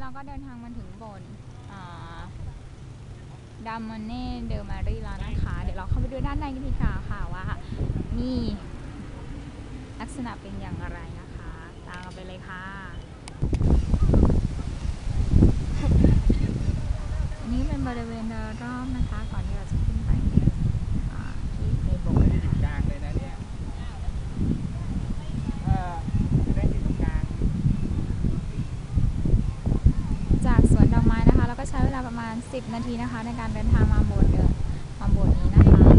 เราก็เดินทางมาถึงบนดัมมอนเน่เดอมารีแล้วนะคะ เดี๋ยวเราเข้าไปดูด้านในกันดีกว่าค่ะว่ามีลักษณะเป็นอย่างไรนะคะ ตามไปเลยค่ะอันนี้เป็นบริเวณโดยรอบนะคะ ก่อนที่เราจะขึ้นไปอ่าที่ในโบสถ์ ไม่ได้อยู่กลางเลยนะเนี่ยเออจะได้อยู่ตรงกลาง จากสวนดอกไม้นะคะ เราก็ใช้เวลาประมา ณ 10 นาทีนะคะ ในการเดินทางมาโบสถ์เดินมาโบสถ์นี้นะคะ